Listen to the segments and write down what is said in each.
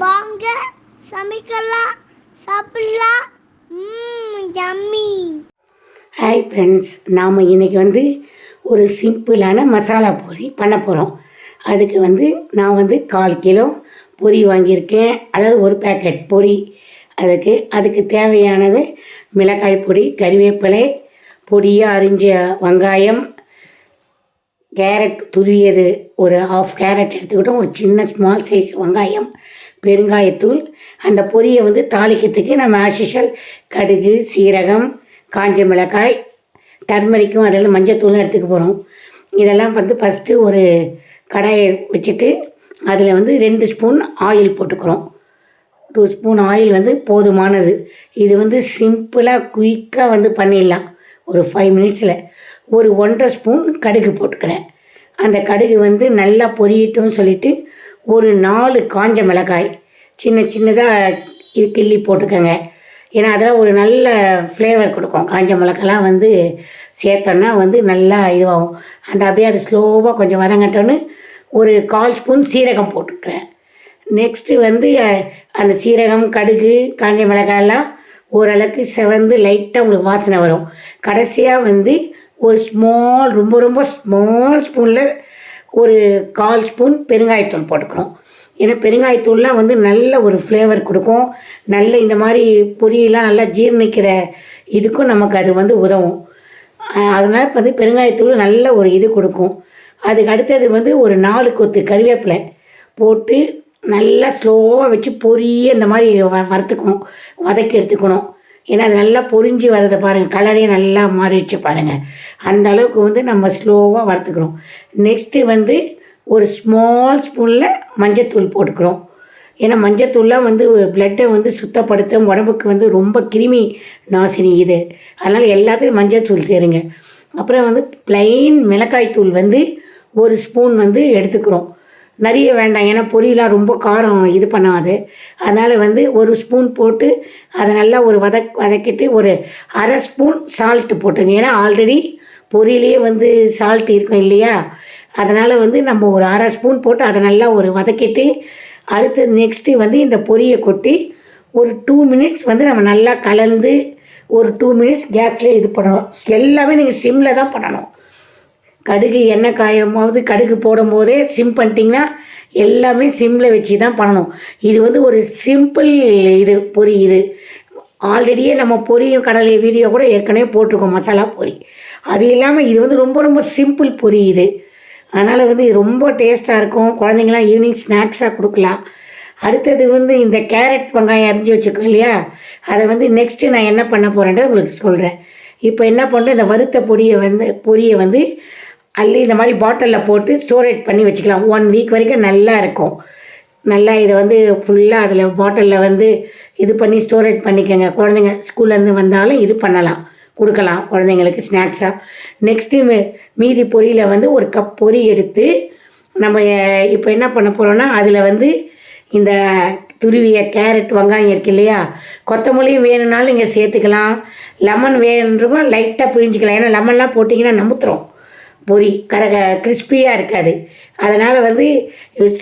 வாங்க சமைக்கலாம் சாப்பிடலாம். யம்மி ஹாய் ஃப்ரெண்ட்ஸ் நாம் இன்றைக்கி வந்து ஒரு சிம்பிளான மசாலா பொரி பண்ண போகிறோம் அதுக்கு வந்து நான் வந்து கால் கிலோ பொரி வாங்கியிருக்கேன். அதாவது ஒரு பேக்கெட் பொரி அதுக்கு அதுக்கு தேவையானது மிளகாய் பொடி கறிவேப்பிலை பொடியாக அரிஞ்ச வெங்காயம் கேரட் துருவியது. ஒரு ஆஃப் கேரட் எடுத்துக்கிட்டோம். ஒரு சின்ன ஸ்மால் சைஸ் வெங்காயம் பெருங்காயத்தூள். அந்த பொரியை வந்து தாளிக்கிறதுக்கு நம்ம ஆஷிஷல் கடுகு சீரகம் காஞ்ச மிளகாய் டர்மரிக்கும் அதில் மஞ்சத்தூளும் எடுத்துக்க போகிறோம் இதெல்லாம் வந்து ஃபஸ்ட்டு ஒரு கடாயை வச்சுட்டு அதில் வந்து ரெண்டு ஸ்பூன் ஆயில் போட்டுக்கிறோம். டூ ஸ்பூன் ஆயில் வந்து போதுமானது. இது வந்து சிம்பிளாக குயிக்காக வந்து பண்ணிடலாம். ஒரு ஃபைவ் மினிட்ஸில் ஒரு ஒன்றரை ஸ்பூன் கடுகு போட்டுக்கிறேன். அந்த கடுகு வந்து நல்லா பொரியட்டும் சொல்லிட்டு ஒரு நாலு காஞ்ச மிளகாய் சின்ன சின்னதாக இது கிள்ளி போட்டுக்கோங்க. ஏன்னா அதெல்லாம் ஒரு நல்ல ஃப்ளேவர் கொடுக்கும். காஞ்ச மிளகாலாம் வந்து சேர்த்தோன்னா வந்து நல்லா இதுவாகும். அந்த அப்படியே அது ஸ்லோவாக கொஞ்சம் வதங்கட்டோன்னு ஒரு கால் ஸ்பூன் சீரகம் போட்டுக்கிறேன். நெக்ஸ்ட்டு வந்து அந்த சீரகம் கடுகு காஞ்ச மிளகாயெல்லாம் ஓரளவுக்கு செவந்து லைட்டாக உங்களுக்கு வாசனை வரும். கடைசியாக வந்து ஒரு ஸ்மால் ரொம்ப ரொம்ப ஸ்மால் ஸ்பூனில் ஒரு கால் ஸ்பூன் பெருங்காயத்தூள் போட்டுக்கிறோம் ஏன்னா பெருங்காயத்தூள்லாம் வந்து நல்ல ஒரு ஃப்ளேவர் கொடுக்கும். நல்ல இந்த மாதிரி பொரியெல்லாம் நல்லா ஜீரணிக்கிற இதுக்கும் நமக்கு அது வந்து உதவும். அதனால் வந்து பெருங்காயத்தூள் நல்ல ஒரு இது கொடுக்கும். அதுக்கு அடுத்தது வந்து ஒரு நாலு கொத்து கருவேப்பிலை போட்டு நல்லா ஸ்லோவாக வச்சு பொரிய இந்த மாதிரி வ வறுத்துக்கணும். வதக்கி எடுத்துக்கணும். ஏன்னா அது நல்லா பொரிஞ்சு வரதை பாருங்கள் கலரே நல்லா மாறிடுச்சு பாருங்கள் அந்த அளவுக்கு வந்து நம்ம ஸ்லோவாக வறுத்துக்கிறோம். நெக்ஸ்ட்டு வந்து ஒரு ஸ்மால் ஸ்பூனில் மஞ்சத்தூள் போட்டுக்கிறோம். ஏன்னா மஞ்சத்தூள்லாம் வந்து பிளட்டை வந்து சுத்தப்படுத்த உடம்புக்கு வந்து ரொம்ப கிருமி நாசினி இது. அதனால் எல்லாத்துலையும் மஞ்சத்தூள் தேருங்க. அப்புறம் வந்து plain மிளகாய் தூள் வந்து ஒரு ஸ்பூன் வந்து எடுத்துக்கிறோம். நிறைய வேண்டாம் ஏன்னா பொரியெலாம் ரொம்ப காரம் இது பண்ணாது. அதனால் வந்து ஒரு ஸ்பூன் போட்டு அதை நல்லா ஒரு வதக் வதக்கிட்டு ஒரு அரை ஸ்பூன் சால்ட்டு போட்டுங்க. ஏன்னா ஆல்ரெடி பொரியிலே வந்து சால்ட் இருக்கும் இல்லையா? அதனால் வந்து நம்ம ஒரு அரை ஸ்பூன் போட்டு அதை நல்லா ஒரு வதக்கிட்டு அடுத்து நெக்ஸ்ட்டு வந்து இந்த பொரியை கொட்டி ஒரு டூ மினிட்ஸ் வந்து நம்ம நல்லா கலந்து ஒரு டூ மினிட்ஸ் கேஸ்லேயே இது பண்ணணும். எல்லாமே நீங்கள் சிம்மில் தான் பண்ணணும். கடுகு எண்ணெய் காயும் போது கடுகு போடும்போதே சிம் பண்ணிட்டிங்கன்னா எல்லாமே சிம்மில் வச்சு தான் பண்ணணும். இது வந்து ஒரு சிம்பிள் இது பொரி இது ஆல்ரெடியே நம்ம பொரியும் கடலை வீடியோ கூட ஏற்கனவே போட்டிருக்கோம் மசாலா பொரி. அது இல்லாமல் இது வந்து ரொம்ப ரொம்ப சிம்பிள் பொரி இது அதனால் வந்து ரொம்ப டேஸ்ட்டாக இருக்கும். குழந்தைங்களாம் ஈவினிங் ஸ்நாக்ஸாக கொடுக்கலாம். அடுத்தது வந்து இந்த கேரட் வெங்காயம் அரிஞ்சு வச்சுக்கோ இல்லையா? அதை வந்து நெக்ஸ்ட்டு நான் என்ன பண்ண போகிறேன்றது உங்களுக்கு சொல்கிறேன் இப்போ என்ன பண்ணுறேன் இந்த வறுத்த பொடியை வந்து பொரியை வந்து அள்ளி இந்த மாதிரி பாட்டிலில் போட்டு ஸ்டோரேஜ் பண்ணி வச்சுக்கலாம். ஒன் வீக் வரைக்கும் நல்லா இருக்கும். நல்லா இதை வந்து ஃபுல்லாக அதில் பாட்டிலில் வந்து இது பண்ணி ஸ்டோரேஜ் பண்ணிக்கோங்க. குழந்தைங்க ஸ்கூல்லேருந்து வந்தாலும் இது பண்ணலாம். கொடுக்கலாம் குழந்தைங்களுக்கு ஸ்நாக்ஸாக நெக்ஸ்ட்டு மீதி பொரியில் வந்து ஒரு கப் பொரி எடுத்து நம்ம இப்போ என்ன பண்ண போகிறோன்னா அதில் வந்து இந்த துருவிய கேரட் வெங்காயம் இருக்கு இல்லையா? கொத்தமல்லியும் வேணும்னாலும் நீங்கள் சேர்த்துக்கலாம். லெமன் வேணுன்றவங்க லைட்டாக பிழிஞ்சிக்கலாம். ஏன்னா லெமன்லாம் போட்டிங்கன்னா நமுத்துரும். பொரி கரக கிறிஸ்பியாக இருக்காது. அதனால் வந்து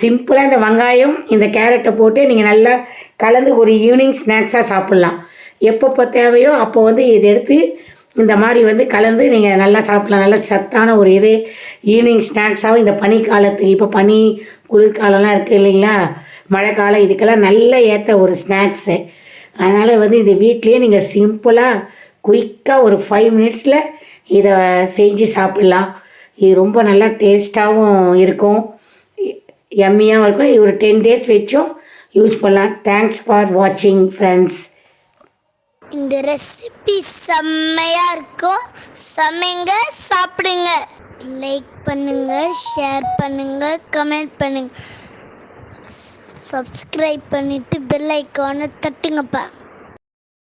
சிம்பிளாக இந்த வெங்காயம் இந்த கேரட்டை போட்டு நீங்கள் நல்லா கலந்து ஒரு ஈவினிங் ஸ்நாக்ஸாக சாப்பிட்லாம். எப்பப்போ தேவையோ அப்போ வந்து இதை எடுத்து இந்த மாதிரி வந்து கலந்து நீங்கள் நல்லா சாப்பிட்லாம். நல்ல சத்தான ஒரு இது ஈவினிங் ஸ்நாக்ஸாகவும் இந்த பனி காலத்துக்கு இப்போ பனி குளிர்காலம்லாம் இருக்குது இல்லைங்களா? மழைக்காலம் இதுக்கெல்லாம் நல்ல ஏற்ற ஒரு ஸ்நாக்ஸு. அதனால் வந்து இது வீட்லேயே நீங்கள் சிம்பிளாக குயிக்காக ஒரு ஃபைவ் மினிட்ஸில் இதை செஞ்சு சாப்பிட்லாம். இது ரொம்ப நல்லா டேஸ்ட்டாகவும் இருக்கும். எம்மியாகவும் இருக்கும். ஒரு டென் டேஸ் வச்சும் யூஸ் பண்ணலாம். தேங்க்ஸ் ஃபார் வாட்சிங் ஃப்ரெண்ட்ஸ் இந்த ரெசிபி செம்மையாக இருக்கும். சமைங்க சாப்பிடுங்க. லைக் பண்ணுங்க ஷேர் பண்ணுங்க கமெண்ட் பண்ணுங்க. சப்ஸ்கிரைப் பண்ணிட்டு பெல் ஐக்கானை தட்டுங்கப்பா.